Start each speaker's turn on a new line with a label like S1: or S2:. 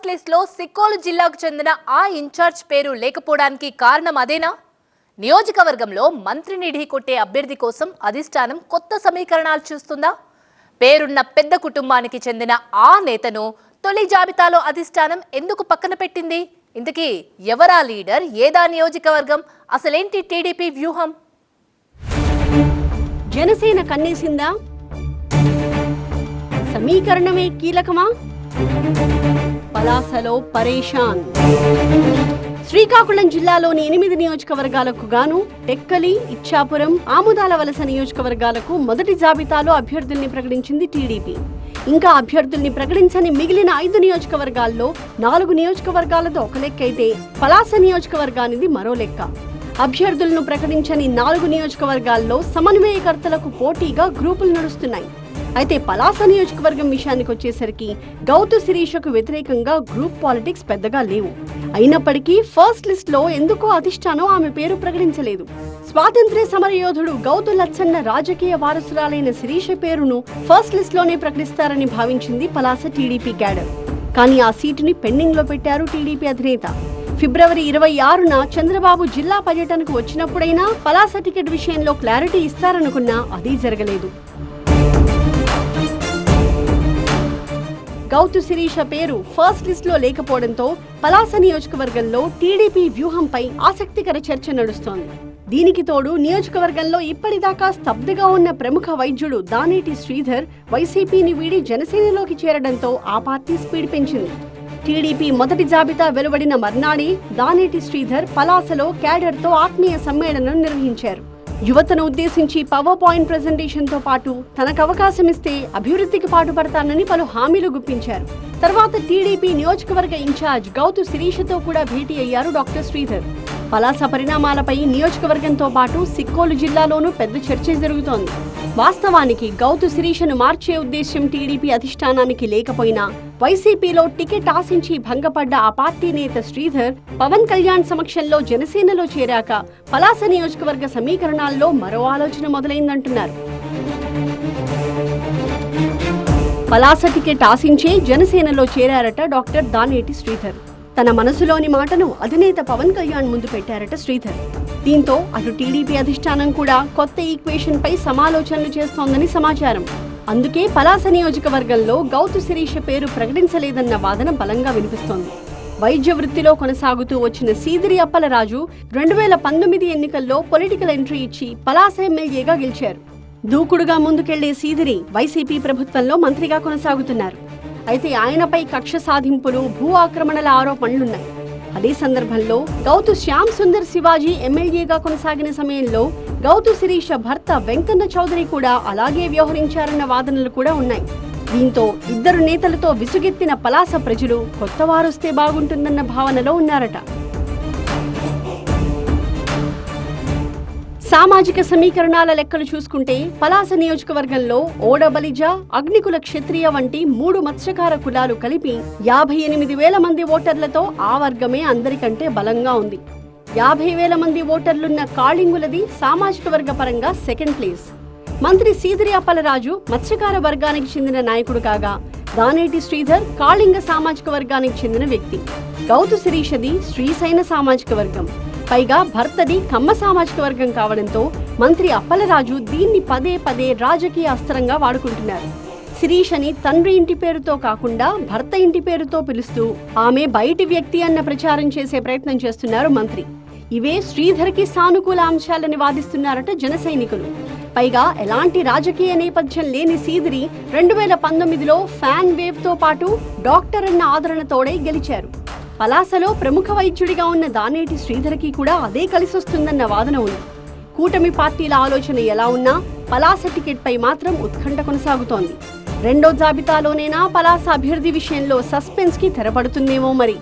S1: First లిస్ట్లో సిక్కోలు జిల్లాకు చెందిన ఆ ఇన్ఛార్జ్ పేరు లేకపోవడానికి కారణం అదేనా? నియోజకవర్గంలో మంత్రిని ఢీకొట్టే అభ్యర్థి కోసం అధిష్టానం కొత్త సమీకరణాలు చూస్తుందా? పేరున్న పెద్ద కుటుంబానికి చెందిన ఆ నేతను తొలి జాబితాలో అధిష్టానం ఎందుకు పక్కన పెట్టింది? ఇంతకీ ఎవరా లీడర్? ఏదా నియోజకవర్గం? అసలేంటి టీడీపీ వ్యూహం?
S2: జనసేన కన్నేసిందా? సమీకరణమే కీలకమా? పలాసలో పరేషాన్. శ్రీకాకుళం జిల్లాలోని ఎనిమిది నియోజకవర్గాలకు గాను టెక్కలి ఇచ్చాపురం ఆముదాల వలస నియోజకవర్గాలకు మొదటి జాబితాలో అభ్యర్థుల్ని ప్రకటించింది టీడీపీ. ఇంకా అభ్యర్థుల్ని ప్రకటించని మిగిలిన ఐదు నియోజకవర్గాల్లో నాలుగు నియోజకవర్గాలతో ఒక లెక్క అయితే పలాస నియోజకవర్గానిది మరో లెక్క. అభ్యర్థులను ప్రకటించని నాలుగు నియోజకవర్గాల్లో సమన్వయకర్తలకు పోటీగా గ్రూపులు నడుస్తున్నాయి. అయితే పలాస నియోజకవర్గం విషయానికి వచ్చేసరికి గౌతు శిరీషకు వ్యతిరేకంగా గ్రూప్ పాలిటిక్స్ పెద్దగా లేవు. అయినప్పటికీ ఫస్ట్ లిస్ట్లో ఎందుకో అధిష్టానం ఆమె పేరు ప్రకటించలేదు. స్వాతంత్ర్య సమరయోధుడు గౌతు లచ్చన్న రాజకీయ వారసురాలైన శిరీష పేరును ఫస్ట్ లిస్ట్లోనే ప్రకటిస్తారని భావించింది పలాస టీడీపీ క్యాడర్. కానీ ఆ సీటుని పెండింగ్లో పెట్టారు టీడీపీ అధినేత. ఫిబ్రవరి ఇరవై ఆరున చంద్రబాబు జిల్లా పర్యటనకు వచ్చినప్పుడైనా పలాస టికెట్ విషయంలో క్లారిటీ ఇస్తారనుకున్నా అది జరగలేదు. గౌతు శిరీష పేరు ఫస్ట్ లిస్ట్లో లేకపోవడంతో పలాస నియోజకవర్గంలో టీడీపీ వ్యూహంపై ఆసక్తికర చర్చ నడుస్తోంది. దీనికి తోడు నియోజకవర్గంలో ఇప్పటిదాకా స్తబ్దుగా ఉన్న ప్రముఖ వైద్యుడు దానేటి శ్రీధర్ వైసీపీని వీడి జనసేనలోకి చేరడంతో ఆ పార్టీ స్పీడ్ పెంచింది. టీడీపీ మొదటి జాబితా వెలువడిన మర్నాడే దానేటి శ్రీధర్ పలాసలో క్యాడర్తో ఆత్మీయ సమ్మేళనం నిర్వహించారు. యువతను ఉద్దేశించి పవర్ పాయింట్ ప్రజెంటేషన్తో పాటు తనకు అవకాశం ఇస్తే అభివృద్ధికి పాటుపడతానని పలు హామీలు గుప్పించారు. తర్వాత టీడీపీ నియోజకవర్గ ఇన్ఛార్జ్ గౌతు శిరీషతో కూడా భేటీ అయ్యారు డాక్టర్ శ్రీధర్. పలాస పరిణామాలపై నియోజకవర్గంతో పాటు సిక్కోలు జిల్లాలోనూ పెద్ద చర్చ జరుగుతోంది. వాస్తవానికి గౌతు శిరీషను మార్చే ఉద్దేశ్యం టీడీపీ అధిష్టానానికి లేకపోయినా వైసీపీలో టికెట్ ఆశించి భంగపడ్డ ఆ పార్టీ నేత శ్రీధర్ పవన్ కళ్యాణ్ సమక్షంలో జనసేనలో చేరాక పలాస నియోజకవర్గ సమీకరణాల్లో మరో ఆలోచన మొదలైందంటున్నారు. పలాస టికెట్ ఆశించే జనసేనలో చేరారట డాక్టర్ దానేటి శ్రీధర్. తన మనసులోని మాటను అధినేత పవన్ కళ్యాణ్ ముందు పెట్టారట శ్రీధర్. దీంతో అటు టీడీపీ అధిష్టానం కూడా కొత్త ఈక్వేషన్ పై సమాలోచనలు చేస్తోందని సమాచారం. అందుకే పలాస నియోజకవర్గంలో గౌతు శిరీష పేరు ప్రకటించలేదన్న వాదన బలంగా వినిపిస్తోంది. వైద్య వృత్తిలో కొనసాగుతూ వచ్చిన సీదిరి అప్పలరాజు రెండు వేల పంతొమ్మిది ఎన్నికల్లో పొలిటికల్ ఎంట్రీ ఇచ్చి పలాస ఎమ్మెల్యేగా గెలిచారు. దూకుడుగా ముందుకెళ్ళే సీదిరి వైసీపీ ప్రభుత్వంలో మంత్రిగా కొనసాగుతున్నారు. అయితే ఆయనపై కక్ష సాధింపులు భూ ఆక్రమణల ఆరోపణలున్నాయి. అదే సందర్భంలో గౌతు శ్యామ్ సుందర్ శివాజీ ఎమ్మెల్యేగా కొనసాగిన సమయంలో గౌతు శిరీష భర్త వెంకన్న చౌదరి కూడా అలాగే వ్యవహరించారన్న వాదనలు కూడా ఉన్నాయి. దీంతో ఇద్దరు నేతలతో విసుగెత్తిన పలాస ప్రజలు కొత్త వారొస్తే బాగుంటుందన్న భావనలో ఉన్నారట. సామాజిక సమీకరణాల లెక్కలు చూసుకుంటే పలాస నియోజకవర్గంలో ఓడబలిజ అగ్నికుల క్షత్రియ వంటి మూడు మత్స్యకార కులాలు కలిపి యాభై ఎనిమిది వేల మంది ఓటర్లతో ఆ వర్గమే అందరికంటే బలంగా ఉంది. యాభై వేల మంది ఓటర్లున్న కాళింగులది సామాజిక వర్గ పరంగా సెకండ్ ప్లేస్ మంత్రి సీదిరి అప్పలరాజు మత్స్యకార వర్గానికి చెందిన నాయకుడు కాగా దానేటి శ్రీధర్ కాళింగ సామాజిక వర్గానికి చెందిన వ్యక్తి. గౌతు శిరీషది శ్రీశైన సామాజిక వర్గం. పైగా భర్తది కమ్మ సామాజిక వర్గం కావడంతో మంత్రి అప్పలరాజు దీన్ని పదే పదే రాజకీయ అస్త్రంగా వాడుకుంటున్నారు. శిరీష్ అని తండ్రి ఇంటి పేరుతో కాకుండా భర్త ఇంటి పేరుతో పిలుస్తూ ఆమె బయటి వ్యక్తి అన్న ప్రచారం చేసే ప్రయత్నం చేస్తున్నారు మంత్రి. ఇవే శ్రీధర్కి సానుకూల అంశాలని వాదిస్తున్నారట జన సైనికులు. పైగా ఎలాంటి రాజకీయ నేపథ్యం లేని సీదిరి రెండు వేల పంతొమ్మిదిలో ఫ్యాన్ వేవ్తో పాటు డాక్టర్ అన్న ఆదరణతోడే గెలిచారు. పలాసలో ప్రముఖ వైద్యుడిగా ఉన్న దానేటి శ్రీధర్కి కూడా అదే కలిసొస్తుందన్న వాదన ఉంది. కూటమి పార్టీల ఆలోచన ఎలా ఉన్నా పలాస టికెట్పై మాత్రం ఉత్కంఠ కొనసాగుతోంది. రెండో జాబితాలోనేనా పలాస అభ్యర్థి విషయంలో సస్పెన్స్కి తెరపడుతుందేమో మరి.